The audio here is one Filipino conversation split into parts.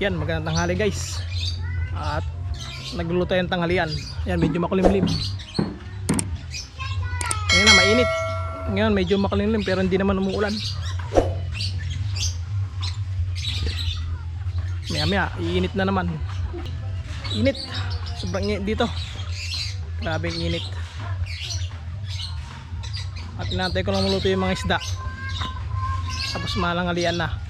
Yan, magandang tanghali guys. At nagluluto yung tanghalian. Yan, medyo makulimlim. Ngayon na, mainit. Ngayon, medyo makulimlim pero hindi naman umuulan. Maya maya, iinit na naman. Init. Sobrang init dito. Grabe init. At inantay ko lang maluto yung mga isda. Tapos malangalian na.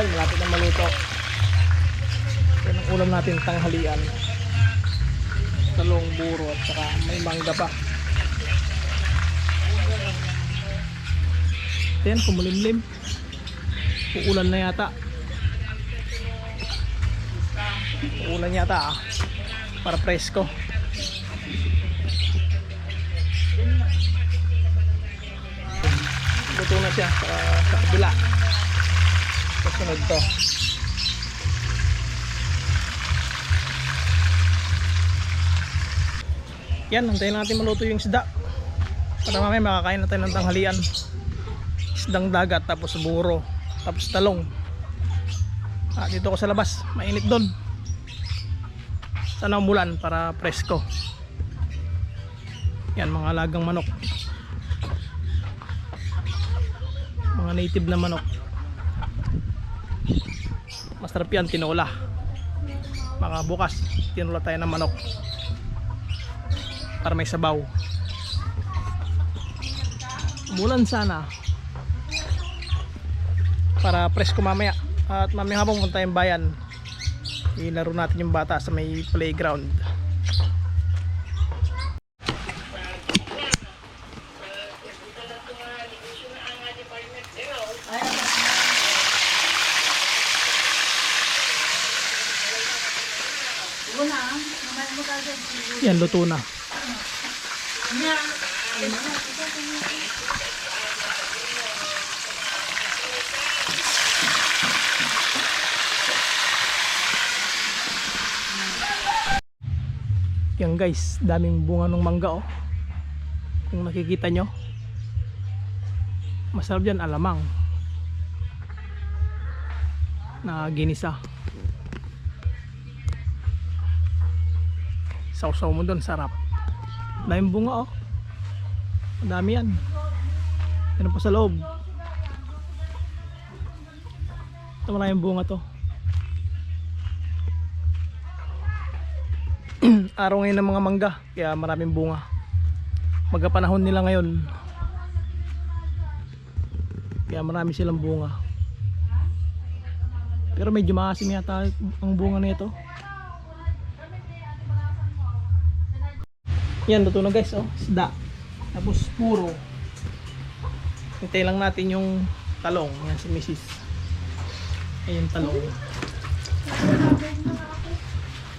Yan, malapit na maluto. Yan ang ulam natin tanghalian. Talong, buro at saka may mangga pa. Yan, kumulimlim. Uulan na yata. Uulan yata ah. Para presko. Luto na siya sa, sa kabila. Kasunod to. Yan, antayin natin maluto yung isda. Para mamaya makakain natin ng tanghalian. Isdang dagat, tapos buro, tapos talong. Ah, dito ko sa labas, mainit doon. Sana umulan para presko. Yan, mga alagang manok. Mga native na manok. Masarap yan, tinola. Mga bukas, tinola tayo ng manok. Para may sabaw. Umulan sana. Para presko mamaya. At mamaya habang punta yung bayan, ilaro natin yung bata sa may playground. Yan, luto na. Yan guys, daming bunga ng mangga oh. Kung nakikita nyo. Masarap dyan alamang. Na ginisa. Sausaw mo doon, sarap. Daming bunga oh. Ang dami yan. Yan pa sa loob. Ito maraming bunga to. araw ngayon ng mga mangga kaya maraming bunga magkapanahon nila ngayon kaya marami silang bunga pero medyo maasim yata ang bunga nito yan luto na guys oh isda tapos puro hintay lang natin yung talong yan si misis ayun talong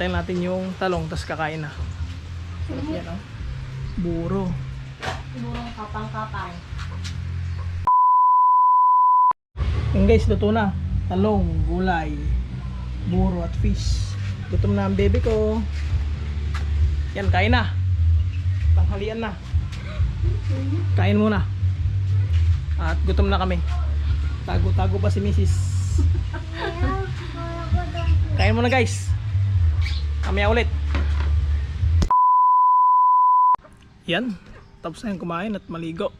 Tayo natin yung talong, tapos kakain na. Yan, oh. Buro. Murang kapang-kapang. Yan guys, luto na. Talong, gulay, buro at fish. Gutom na ang baby ko. Yan, kain na. Tanghalian na. Kain muna. At gutom na kami. Tago-tago pa si Mrs. Kain muna guys. Kamaya ulit. Yan. Tapos na yung kumain at maligo.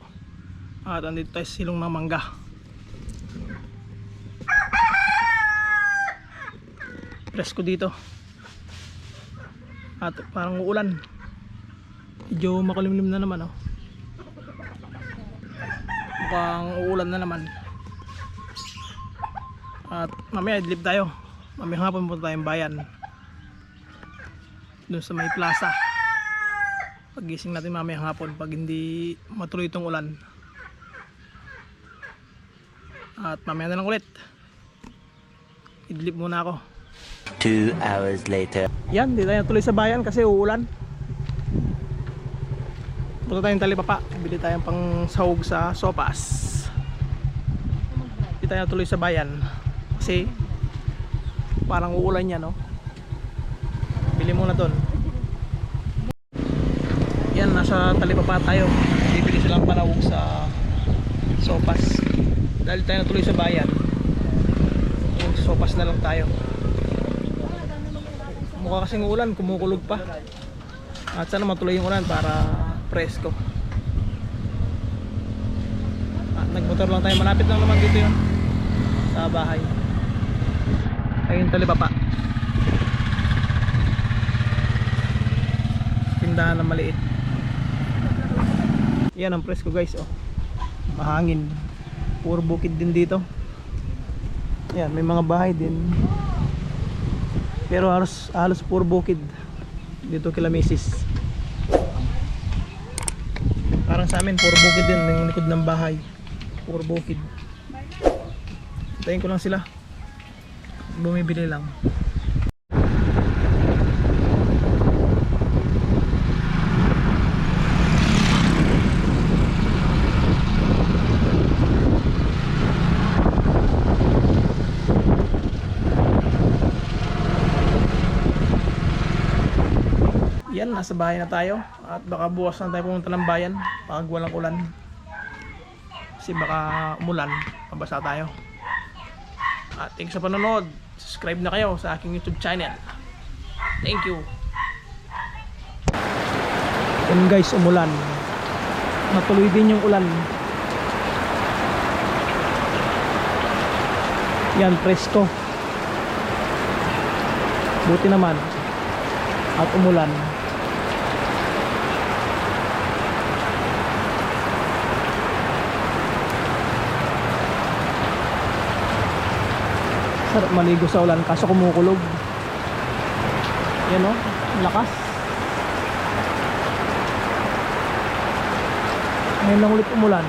At andito tayo silong ng mangga. Presko dito. At parang uulan. Medyo makulimlim na naman oh. Mukhang uulan na naman. At mamaya idlip tayo. Mamaya hapon punta tayong bayan. Doon sa may plaza. Pagising natin mamayang hapon pag hindi matuloy itong ulan. At mamaya na lang ulit. Idlip muna ako. Two hours later. Yan, di tayo tuloy sa bayan kasi uulan. Punta tayong talipapa. Bili tayong pang sahog sa sopas. Di tayo tuloy sa bayan. Kasi parang uulan yan, no? Bili muna doon. Yan, nasa talipapa tayo. Bibili silang panawag sa sopas. Dahil tayo natuloy sa bayan. Sopas na lang tayo. Mukha kasing ulan, kumukulog pa. At sana matuloy yung ulan para presko. At nagmotor lang tayo, malapit lang naman dito yun. Sa bahay. Ayun talipapa. Tindahan na maliit. Yan ang presko guys, oh. Mahangin. Puro bukid din dito. Yan, may mga bahay din. Pero halos, halos puro bukid dito kila Mrs. Parang sa amin puro bukid din yung likod ng bahay. Puro bukid. Tayin ko lang sila. Bumibili lang. Yan, nasa bahay na tayo. At baka bukas na tayo pumunta ng bayan pag walang ulan. Kasi baka umulan, pabasa tayo. At thanks sa panonood. Subscribe na kayo sa aking YouTube channel. Thank you. Yan guys, umulan. Natuloy din yung ulan. Yan, presko. Buti naman. At umulan. Sarap maligo sa ulan kaso kumukulog. Yan o, lakas. Ngayon lang ulit umulan.